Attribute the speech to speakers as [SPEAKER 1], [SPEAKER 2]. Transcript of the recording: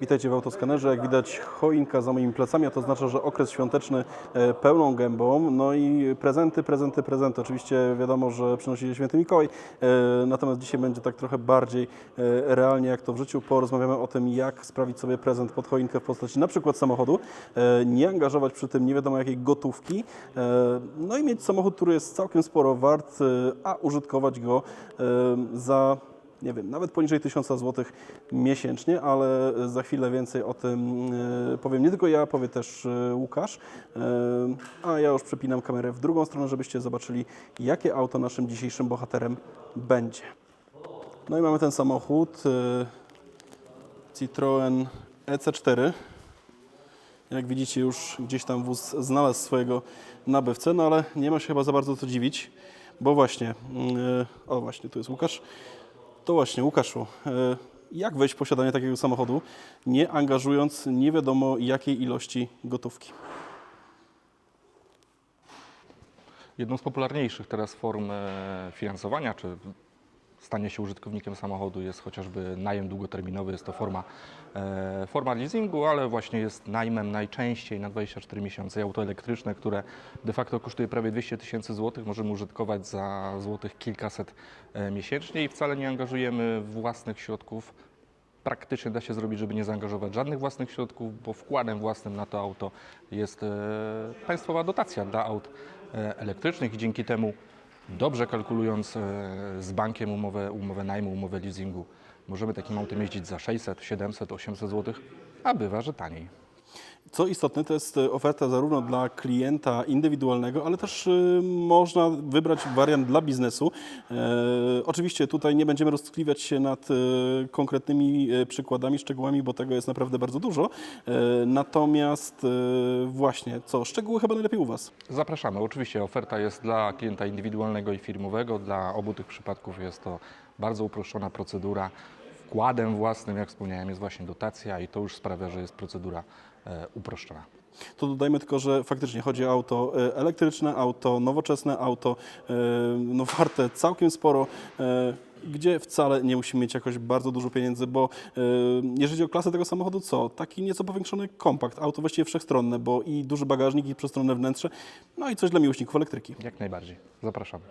[SPEAKER 1] Witajcie w autoskanerze. Jak widać choinka za moimi plecami, a to oznacza, że okres świąteczny e, pełną gębą. No i prezenty, prezenty, prezenty. Oczywiście wiadomo, że przynosi je święty Mikołaj, e, natomiast dzisiaj będzie tak trochę bardziej e, realnie jak to w życiu. Porozmawiamy o tym, jak sprawić sobie prezent pod choinkę w postaci na przykład samochodu, nie angażować przy tym nie wiadomo jakiej gotówki, no i mieć samochód, który jest całkiem sporo wart, a użytkować go za nie wiem, nawet poniżej 1000 zł miesięcznie, ale za chwilę więcej o tym e, powiem nie tylko ja, powie też e, Łukasz. E, A ja już przepinam kamerę w drugą stronę, żebyście zobaczyli, jakie auto naszym dzisiejszym bohaterem będzie. No i mamy ten samochód Citroen EC4. Jak widzicie, już gdzieś tam wóz znalazł swojego nabywcę, no ale nie ma się chyba za bardzo co dziwić, bo właśnie, mm, o właśnie, tu jest Łukasz. To właśnie, Łukaszu, e, jak wejść w posiadanie takiego samochodu, nie angażując nie wiadomo jakiej ilości gotówki?
[SPEAKER 2] Jedną z popularniejszych teraz form e, finansowania, czy stanie się użytkownikiem samochodu jest chociażby najem długoterminowy. Jest to forma, e, forma leasingu, ale właśnie jest najmem najczęściej na 24 miesiące. Auto elektryczne, które de facto kosztuje prawie 200 tysięcy złotych, możemy użytkować za złotych kilkaset e, miesięcznie i wcale nie angażujemy własnych środków praktycznie da się zrobić, żeby nie zaangażować żadnych własnych środków, bo wkładem własnym na to auto jest e, państwowa dotacja dla aut elektrycznych i dzięki temu dobrze kalkulując e, z bankiem umowę, umowę najmu, umowę leasingu, możemy takim autem jeździć za 600, 700, 800 zł, a bywa, że taniej.
[SPEAKER 1] Co istotne, to jest e, oferta zarówno dla klienta indywidualnego, ale też e, można wybrać wariant dla biznesu. E, oczywiście tutaj nie będziemy roztkliwiać się nad konkretnymi przykładami, szczegółami, bo tego jest naprawdę bardzo dużo. Natomiast właśnie, co, szczegóły chyba najlepiej u Was.
[SPEAKER 2] Zapraszamy. Oczywiście oferta jest dla klienta indywidualnego i firmowego. Dla obu tych przypadków jest to bardzo uproszczona procedura. Wkładem własnym, jak wspomniałem, jest właśnie dotacja i to już sprawia, że jest procedura e, uproszczona.
[SPEAKER 1] To dodajmy tylko, że faktycznie chodzi o auto e, elektryczne, auto nowoczesne, auto e, no, warte całkiem sporo, gdzie wcale nie musimy mieć jakoś bardzo dużo pieniędzy, bo jeżeli chodzi o klasę tego samochodu, co? Taki nieco powiększony kompakt, auto właściwie wszechstronne, bo i duży bagażnik, i przestronne wnętrze, no i coś dla miłośników elektryki.
[SPEAKER 2] Jak najbardziej. Zapraszamy.